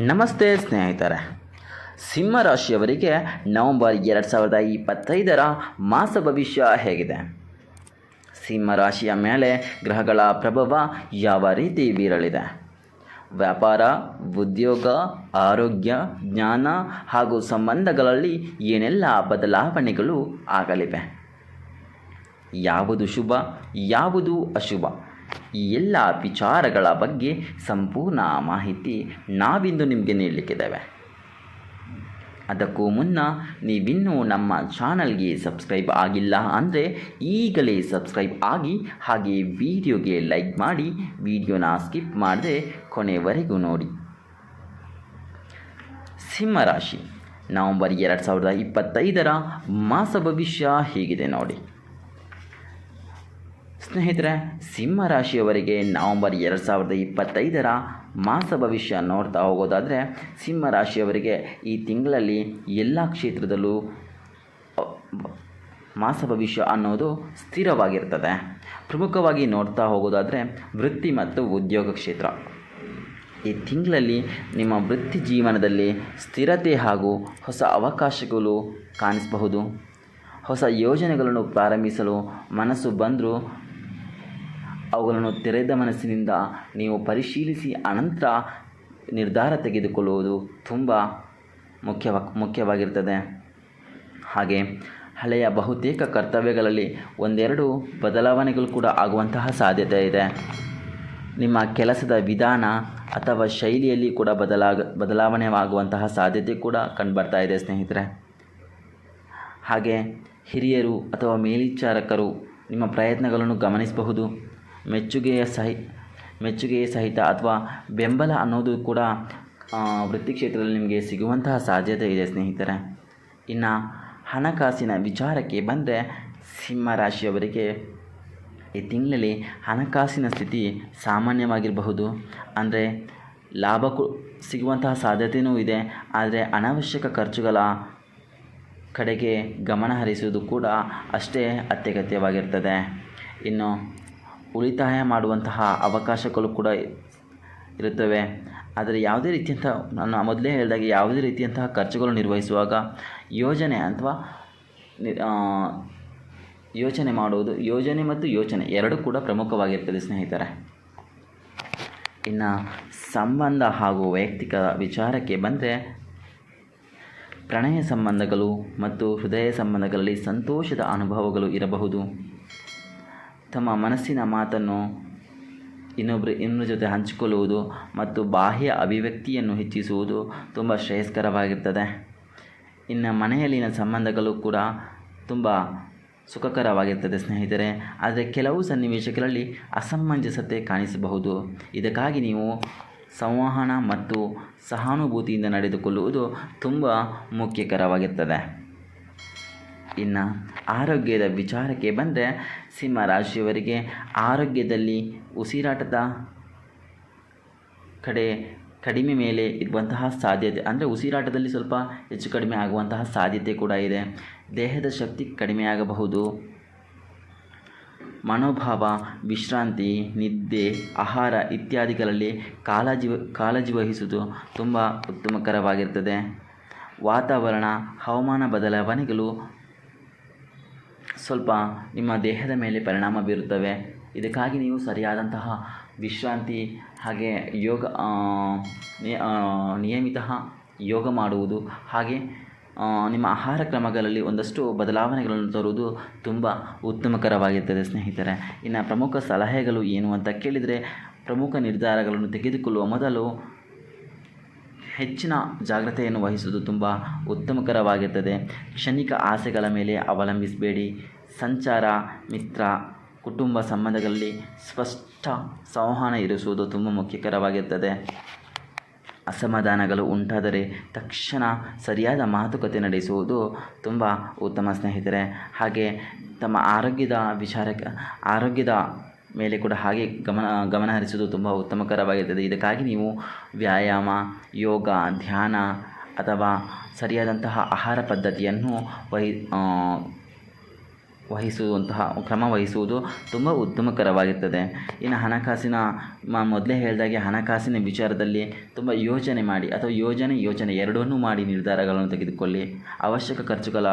ನಮಸ್ತೆ ಸ್ನೇಹಿತರೆ. ಸಿಂಹ ರಾಶಿಯವರಿಗೆ ನವೆಂಬರ್ ಎರಡು ಸಾವಿರದ ಇಪ್ಪತ್ತೈದರ ಮಾಸ ಭವಿಷ್ಯ ಹೇಗಿದೆ? ಸಿಂಹ ರಾಶಿಯ ಮೇಲೆ ಗ್ರಹಗಳ ಪ್ರಭಾವ ಯಾವ ರೀತಿ ಬೀರಲಿದೆ? ವ್ಯಾಪಾರ, ಉದ್ಯೋಗ, ಆರೋಗ್ಯ, ಜ್ಞಾನ ಹಾಗೂ ಸಂಬಂಧಗಳಲ್ಲಿ ಏನೆಲ್ಲ ಬದಲಾವಣೆಗಳು ಆಗಲಿವೆ? ಯಾವುದು ಶುಭ, ಯಾವುದು ಅಶುಭ? ಈ ಎಲ್ಲ ವಿಚಾರಗಳ ಬಗ್ಗೆ ಸಂಪೂರ್ಣ ಮಾಹಿತಿ ನಾವಿಂದು ನಿಮಗೆ ನೀಡಲಿಕ್ಕಿದ್ದೇವೆ. ಅದಕ್ಕೂ ಮುನ್ನ ನೀವಿನ್ನೂ ನಮ್ಮ ಚಾನಲ್ಗೆ ಸಬ್ಸ್ಕ್ರೈಬ್ ಆಗಿಲ್ಲ ಅಂದರೆ ಈಗಲೇ ಸಬ್ಸ್ಕ್ರೈಬ್ ಆಗಿ ಹಾಗೆ ವಿಡಿಯೋಗೆ ಲೈಕ್ ಮಾಡಿ ವಿಡಿಯೋನ ಸ್ಕಿಪ್ ಮಾಡದೆ ಕೊನೆವರೆಗೂ ನೋಡಿ. ಸಿಂಹರಾಶಿ, ನವಂಬರ್ ಎರಡು ಸಾವಿರದ ಇಪ್ಪತ್ತೈದರ ಮಾಸ ಭವಿಷ್ಯ ಹೀಗಿದೆ ನೋಡಿ. ಸ್ನೇಹಿತರೆ, ಸಿಂಹ ರಾಶಿಯವರಿಗೆ ನವಂಬರ್ ಎರಡು ಸಾವಿರದ ಇಪ್ಪತ್ತೈದರ ಮಾಸ ಭವಿಷ್ಯ ನೋಡ್ತಾ ಹೋಗೋದಾದರೆ, ಸಿಂಹ ರಾಶಿಯವರಿಗೆ ಈ ತಿಂಗಳಲ್ಲಿ ಎಲ್ಲ ಕ್ಷೇತ್ರದಲ್ಲೂ ಮಾಸ ಭವಿಷ್ಯ ಅನ್ನೋದು ಸ್ಥಿರವಾಗಿರ್ತದೆ. ಪ್ರಮುಖವಾಗಿ ನೋಡ್ತಾ ಹೋಗೋದಾದರೆ, ವೃತ್ತಿ ಮತ್ತು ಉದ್ಯೋಗ ಕ್ಷೇತ್ರ. ಈ ತಿಂಗಳಲ್ಲಿ ನಿಮ್ಮ ವೃತ್ತಿ ಜೀವನದಲ್ಲಿ ಸ್ಥಿರತೆ ಹಾಗೂ ಹೊಸ ಅವಕಾಶಗಳು ಕಾಣಿಸಬಹುದು. ಹೊಸ ಯೋಜನೆಗಳನ್ನು ಪ್ರಾರಂಭಿಸಲು ಮನಸ್ಸು ಬಂದರೂ ಅವುಗಳನ್ನು ತೆರೆದ ಮನಸ್ಸಿನಿಂದ ನೀವು ಪರಿಶೀಲಿಸಿ ಅನಂತರ ನಿರ್ಧಾರ ತೆಗೆದುಕೊಳ್ಳುವುದು ತುಂಬ ಮುಖ್ಯವ, ಮುಖ್ಯವಾಗಿರ್ತದೆ. ಹಾಗೆ ಹಳೆಯ ಬಹುತೇಕ ಕರ್ತವ್ಯಗಳಲ್ಲಿ ಒಂದೆರಡು ಬದಲಾವಣೆಗಳು ಕೂಡ ಆಗುವಂತಹ ಸಾಧ್ಯತೆ ಇದೆ. ನಿಮ್ಮ ಕೆಲಸದ ವಿಧಾನ ಅಥವಾ ಶೈಲಿಯಲ್ಲಿ ಕೂಡ ಬದಲಾಗ ಬದಲಾವಣೆ ಆಗುವಂತಹ ಸಾಧ್ಯತೆ ಕೂಡ ಕಂಡುಬರ್ತಾ ಇದೆ ಸ್ನೇಹಿತರೆ. ಹಾಗೆ ಹಿರಿಯರು ಅಥವಾ ಮೇಲ್ವಿಚಾರಕರು ನಿಮ್ಮ ಪ್ರಯತ್ನಗಳನ್ನು ಗಮನಿಸಬಹುದು. ಮೆಚ್ಚುಗೆಯ ಸಹಿ, ಮೆಚ್ಚುಗೆಯ ಸಹಿತ ಅಥವಾ ಬೆಂಬಲ ಅನ್ನೋದು ಕೂಡ ವೃತ್ತಿ ಕ್ಷೇತ್ರದಲ್ಲಿ ನಿಮಗೆ ಸಿಗುವಂತಹ ಸಾಧ್ಯತೆ ಇದೆ ಸ್ನೇಹಿತರೆ. ಇನ್ನು ಹಣಕಾಸಿನ ವಿಚಾರಕ್ಕೆ ಬಂದರೆ ಸಿಂಹ ರಾಶಿಯವರಿಗೆ ಈ ತಿಂಗಳಲ್ಲಿ ಹಣಕಾಸಿನ ಸ್ಥಿತಿ ಸಾಮಾನ್ಯವಾಗಿರಬಹುದು. ಅಂದರೆ ಲಾಭ ಸಿಗುವಂತಹ ಸಾಧ್ಯತೆಯೂ ಇದೆ. ಆದರೆ ಅನಾವಶ್ಯಕ ಖರ್ಚುಗಳ ಕಡೆಗೆ ಗಮನ ಹರಿಸುವುದು ಕೂಡ ಅಷ್ಟೇ ಅತ್ಯಗತ್ಯವಾಗಿರ್ತದೆ. ಇನ್ನು ಉಳಿತಾಯ ಮಾಡುವಂತಹ ಅವಕಾಶಗಳು ಕೂಡ ಇರುತ್ತವೆ. ಆದರೆ ಯಾವುದೇ ರೀತಿಯಂಥ, ನಾನು ಮೊದಲೇ ಹೇಳಿದಾಗ ಯಾವುದೇ ರೀತಿಯಂತಹ ಖರ್ಚುಗಳು ನಿರ್ವಹಿಸುವಾಗ ಯೋಜನೆ ಅಥವಾ ಯೋಚನೆ ಮಾಡುವುದು, ಯೋಜನೆ ಮತ್ತು ಯೋಚನೆ ಎರಡೂ ಕೂಡ ಪ್ರಮುಖವಾಗಿರ್ತದೆ, ಸ್ನೇಹಿತರೆ. ಇನ್ನು ಸಂಬಂಧ ಹಾಗೂ ವೈಯಕ್ತಿಕ ವಿಚಾರಕ್ಕೆ ಬಂದರೆ ಪ್ರಣಯ ಸಂಬಂಧಗಳು ಮತ್ತು ಹೃದಯ ಸಂಬಂಧಗಳಲ್ಲಿ ಸಂತೋಷದ ಅನುಭವಗಳು ಇರಬಹುದು. ತಮ್ಮ ಮನಸ್ಸಿನ ಮಾತನ್ನು ಇನ್ನೊಬ್ಬರು ಇನ್ನೊಬ್ಬರ ಜೊತೆ ಹಂಚಿಕೊಳ್ಳುವುದು ಮತ್ತು ಬಾಹ್ಯ ಅಭಿವ್ಯಕ್ತಿಯನ್ನು ಹೆಚ್ಚಿಸುವುದು ತುಂಬ ಶ್ರೇಯಸ್ಕರವಾಗಿರ್ತದೆ. ಇನ್ನು ಮನೆಯಲ್ಲಿನ ಸಂಬಂಧಗಳು ಕೂಡ ತುಂಬ ಸುಖಕರವಾಗಿರ್ತದೆ ಸ್ನೇಹಿತರೆ. ಆದರೆ ಕೆಲವು ಸನ್ನಿವೇಶಗಳಲ್ಲಿ ಅಸಮಂಜಸತೆ ಕಾಣಿಸಬಹುದು. ಇದಕ್ಕಾಗಿ ನೀವು ಸಂವಹನ ಮತ್ತು ಸಹಾನುಭೂತಿಯಿಂದ ನಡೆದುಕೊಳ್ಳುವುದು ತುಂಬ ಮುಖ್ಯಕರವಾಗಿರ್ತದೆ. ಇನ್ನು ಆರೋಗ್ಯದ ವಿಚಾರಕ್ಕೆ ಬಂದರೆ ಸಿಂಹ ರಾಶಿಯವರಿಗೆ ಆರೋಗ್ಯದಲ್ಲಿ ಉಸಿರಾಟದ ಕಡೆ ಕಡಿಮೆ ಮೇಲೆ ಇರುವಂತಹ ಸಾಧ್ಯತೆ, ಅಂದರೆ ಉಸಿರಾಟದಲ್ಲಿ ಸ್ವಲ್ಪ ಹೆಚ್ಚು ಕಡಿಮೆ ಆಗುವಂತಹ ಸಾಧ್ಯತೆ ಕೂಡ ಇದೆ. ದೇಹದ ಶಕ್ತಿ ಕಡಿಮೆಯಾಗಬಹುದು ಮನೋಭಾವ, ವಿಶ್ರಾಂತಿ, ನಿದ್ದೆ, ಆಹಾರ ಇತ್ಯಾದಿಗಳಲ್ಲಿ ಕಾಳಜಿ ಕಾಳಜಿ ವಹಿಸುವುದು ತುಂಬ ಉತ್ತಮಕರವಾಗಿರ್ತದೆ. ವಾತಾವರಣ, ಹವಾಮಾನ ಬದಲಾವಣೆಗಳು ಸ್ವಲ್ಪ ನಿಮ್ಮ ದೇಹದ ಮೇಲೆ ಪರಿಣಾಮ ಬೀರುತ್ತವೆ. ಇದಕ್ಕಾಗಿ ನೀವು ಸರಿಯಾದಂತಹ ವಿಶ್ರಾಂತಿ ಹಾಗೆ ಯೋಗ ನಿಯಮಿತ ಯೋಗ ಮಾಡುವುದು ಹಾಗೆ ನಿಮ್ಮ ಆಹಾರ ಕ್ರಮಗಳಲ್ಲಿ ಒಂದಷ್ಟು ಬದಲಾವಣೆಗಳನ್ನು ತರುವುದು ತುಂಬ ಉತ್ತಮಕರವಾಗಿರ್ತದೆ ಸ್ನೇಹಿತರೆ. ಇನ್ನು ಪ್ರಮುಖ ಸಲಹೆಗಳು ಏನು ಅಂತ ಕೇಳಿದರೆ ಪ್ರಮುಖ ನಿರ್ಧಾರಗಳನ್ನು ತೆಗೆದುಕೊಳ್ಳುವ ಮೊದಲು ಹೆಚ್ಚಿನ ಜಾಗ್ರತೆಯನ್ನು ವಹಿಸುವುದು ತುಂಬ ಉತ್ತಮಕರವಾಗಿರ್ತದೆ. ಕ್ಷಣಿಕ ಆಸೆಗಳ ಮೇಲೆ ಅವಲಂಬಿಸಬೇಡಿ. ಸಂಚಾರ, ಮಿತ್ರ, ಕುಟುಂಬ ಸಂಬಂಧಗಳಲ್ಲಿ ಸ್ಪಷ್ಟ ಸಂವಹನ ಇರಿಸುವುದು ತುಂಬ ಮುಖ್ಯಕರವಾಗಿರ್ತದೆ. ಅಸಮಾಧಾನಗಳು ಉಂಟಾದರೆ ತಕ್ಷಣ ಸರಿಯಾದ ಮಾತುಕತೆ ನಡೆಸುವುದು ತುಂಬ ಉತ್ತಮ ಸ್ನೇಹಿತರೆ. ಹಾಗೆ ತಮ್ಮ ಆರೋಗ್ಯದ ವಿಚಾರಕ್ಕೆ, ಆರೋಗ್ಯದ ಮೇಲೆ ಕೂಡ ಹಾಗೆ ಗಮನ ಗಮನ ಹರಿಸುವುದು ತುಂಬ ಉತ್ತಮಕರವಾಗಿರ್ತದೆ ಇದಕ್ಕಾಗಿ ನೀವು ವ್ಯಾಯಾಮ, ಯೋಗ, ಧ್ಯಾನ ಅಥವಾ ಸರಿಯಾದಂತಹ ಆಹಾರ ಪದ್ಧತಿಯನ್ನು ವಹಿ ವಹಿಸುವಂತಹ, ಕ್ರಮ ವಹಿಸುವುದು ತುಂಬ ಉತ್ತಮಕರವಾಗಿರ್ತದೆ ಇನ್ನು ಹಣಕಾಸಿನ ಮೊದಲೇ ಹೇಳಿದಾಗೆ ಹಣಕಾಸಿನ ವಿಚಾರದಲ್ಲಿ ತುಂಬ ಯೋಚನೆ ಮಾಡಿ ಅಥವಾ ಯೋಜನೆ ಯೋಚನೆ ಎರಡನ್ನೂ ಮಾಡಿ ನಿರ್ಧಾರಗಳನ್ನು ತೆಗೆದುಕೊಳ್ಳಿ. ಅವಶ್ಯಕ ಖರ್ಚುಗಳ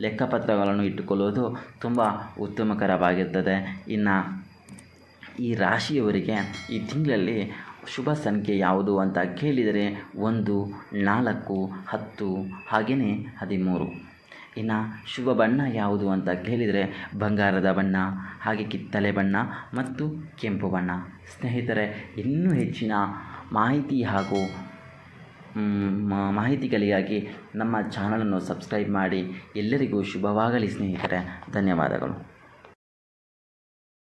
ಲೆಕ್ಕಪತ್ರಗಳನ್ನು ಇಟ್ಟುಕೊಳ್ಳುವುದು ತುಂಬ ಉತ್ತಮಕರವಾಗಿರ್ತದೆ ಇನ್ನು ಈ ರಾಶಿಯವರಿಗೆ ಈ ತಿಂಗಳಲ್ಲಿ ಶುಭ ಸಂಖ್ಯೆ ಯಾವುದು ಅಂತ ಕೇಳಿದರೆ ಒಂದು, ನಾಲ್ಕು, ಹತ್ತು, ಹಾಗೆಯೇ ಹದಿಮೂರು. ಇನ್ನು ಶುಭ ಬಣ್ಣ ಯಾವುದು ಅಂತ ಕೇಳಿದರೆ ಬಂಗಾರದ ಬಣ್ಣ, ಹಾಗೆ ಕಿತ್ತಳೆ ಬಣ್ಣ ಮತ್ತು ಕೆಂಪು ಬಣ್ಣ. ಸ್ನೇಹಿತರೆ, ಇನ್ನೂ ಹೆಚ್ಚಿನ ಮಾಹಿತಿ ಹಾಗೂ ಮಾಹಿತಿಗಳಿಗಾಗಿ ನಮ್ಮ ಚಾನಲನ್ನು ಸಬ್ಸ್ಕ್ರೈಬ್ ಮಾಡಿ. ಎಲ್ಲರಿಗೂ ಶುಭವಾಗಲಿ ಸ್ನೇಹಿತರೆ. ಧನ್ಯವಾದಗಳು.